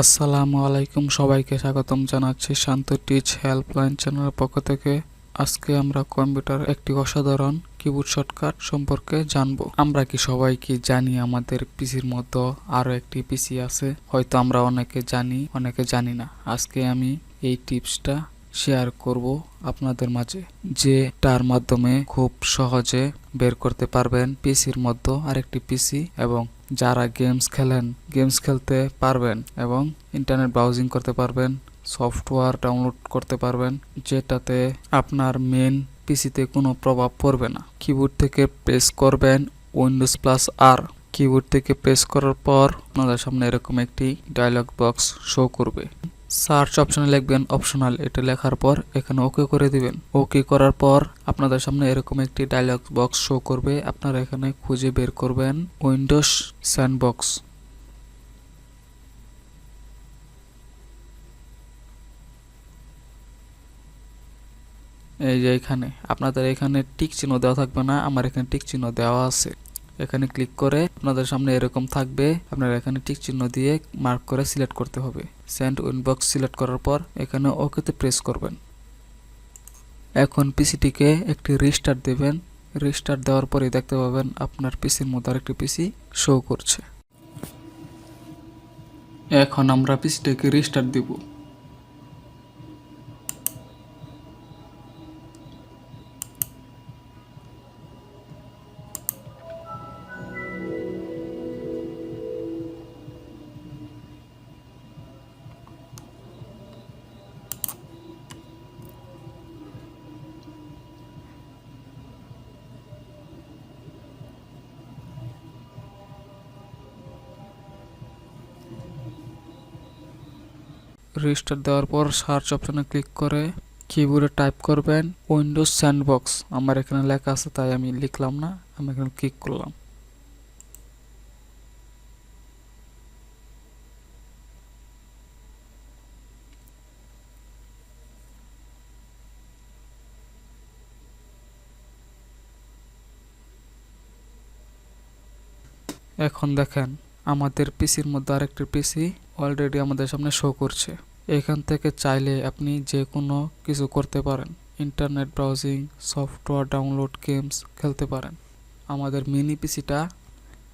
আসসালামু আলাইকুম। সবাইকে স্বাগতম জানাচ্ছি শান্ত টিচ হেল্পলাইন চ্যানেলের পক্ষ থেকে। আজকে আমরা কম্পিউটার একটি অসাধারণ কিবোর্ড শর্টকাট সম্পর্কে জানব। আমরা কি সবাই কি জানি আমাদের পিসির মতো আরও একটি পিসি আছে? হয়তো আমরা অনেকে জানি অনেকে জানি না। আজকে আমি এই টিপসটা শেয়ার করব আপনাদের মাঝে যেটার মাধ্যমে খুব সহজে বের করতে পারবেন পিসির মধ্যে আরেকটি পিসি এবং যারা গেমস খেলেন, গেমস খেলতে পারবেন এবং ইন্টারনেট ব্রাউজিং করতে পারবেন, সফটওয়্যার ডাউনলোড করতে পারবেন, যেটাতে আপনার মেন পিসিতে কোনো প্রভাব পড়বে না। কিবোর্ড থেকে প্রেস করবেন উইন্ডোজ প্লাস আর কিবোর্ড থেকে প্রেস করার পর আপনাদের সামনে এরকম একটি ডায়লগ বক্স শো করবে। সার্চ অপশনে লিখবেন অপশনাল এটা লেখার পর এখানে ওকে করে দিবেন। ওকে করার পর আপনাদের সামনে এরকম একটি ডায়লগ বক্স শো করবে। আপনারা এখানে খুঁজে বের করবেন উইন্ডোজ স্যান্ডবক্স এই যে এখানে, আপনাদের এখানে টিক চিহ্ন দেওয়া থাকবে না, আমার এখানে টিক চিহ্ন দেওয়া আছে। এখানে ক্লিক করে আপনাদের সামনে এরকম থাকবে। আপনারা এখানে টিক চিহ্ন দিয়ে মার্ক করে সিলেক্ট করতে হবে। সেন্ড উইনবক্স সিলেক্ট করার পর এখানে ওকেতে প্রেস করবেন। এখন পিসিটিকে একটি রিস্টার্ট দেবেন। রিস্টার্ট দেওয়ার পরে দেখতে পাবেন আপনার পিসির মধ্যে আরেকটি পিসি শো করছে। এখন আমরা পিসিটাকে রিস্টার্ট দিব। রেজিস্টার দেওয়ার পর সার্চ অপশনে ক্লিক করে কিবোর্ডে টাইপ করবেন উইন্ডোজ স্যান্ডবক্স আমার এখানে লেখা আছে, তাই আমি লিখলাম না, আমি এখানে ক্লিক করলাম। এখন দেখেন, আমাদের পিসির মধ্যে আরেকটি পিসি অলরেডি আমাদের সামনে শো করছে। এখান থেকে চাইলে আপনি যে কোনো কিছু করতে পারেন। Internet browsing software download games খেলতে পারেন। আমাদের মিনি পিসিটা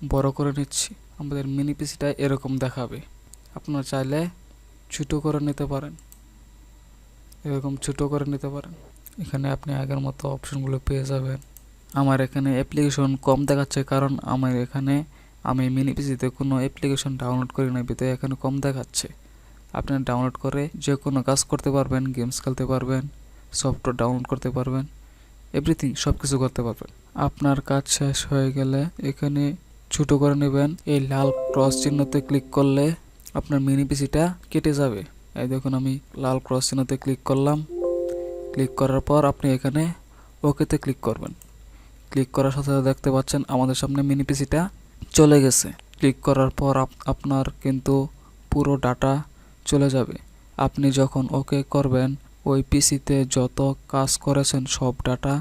বড় করে নিচ্ছি। আমাদের মিনি পিসিটা এরকম দেখাবে। আপনারা চাইলে ছোটো করে নিতে পারেন। এরকম ছোটো করে নিতে পারেন। এখানে আপনি আগের মতো অপশনগুলো পেয়ে যাবেন। আমার এখানে অ্যাপ্লিকেশন কম দেখাচ্ছে কারণ আমার এখানে আমি মিনি পিসিতে কোনো অ্যাপ্লিকেশন ডাউনলোড করি না বিতে এখানে কম দেখাচ্ছে। আপনি ডাউনলোড করে যে কোনো কাজ করতে পারবেন গেমস খেলতে পারবেন সফটওয়্যার ডাউনলোড করতে পারবেন এভরিথিং সব কিছু করতে পারবেন। আপনার কাজ শেষ হয়ে গেলে এখানে ছোটো করে নেবেন, এই লাল ক্রস চিহ্নতে ক্লিক করলে আপনার মিনি পিসিটা কেটে যাবে। এই দেখুন, আমি লাল ক্রস চিহ্নতে ক্লিক করলাম। ক্লিক করার পর আপনি এখানে ওকেতে ক্লিক করবেন। ক্লিক করার সাথে সাথে দেখতে পাচ্ছেন আমাদের সামনে মিনি পিসিটা চলে গেছে। ক্লিক করার পর আপনার কিন্তু পুরো ডাটা চলে যাবে। আপনি যখন ওকে করবেন, ওই পিসিতে যত কাজ করেছেন, সব ডাটা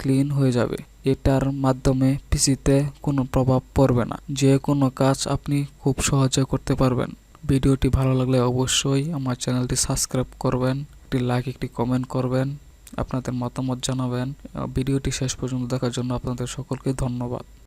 ক্লিন হয়ে যাবে। এটার মাধ্যমে পিসিতে কোনো প্রভাব পড়বে না। যে কোনো কাজ আপনি খুব সহজে করতে পারবেন। ভিডিওটি ভালো লাগলে অবশ্যই আমার চ্যানেলটি সাবস্ক্রাইব করবেন, একটি লাইক, একটি কমেন্ট করবেন, আপনাদের মতামত জানাবেন। ভিডিওটি শেষ পর্যন্ত দেখার জন্য আপনাদের সকলকে ধন্যবাদ।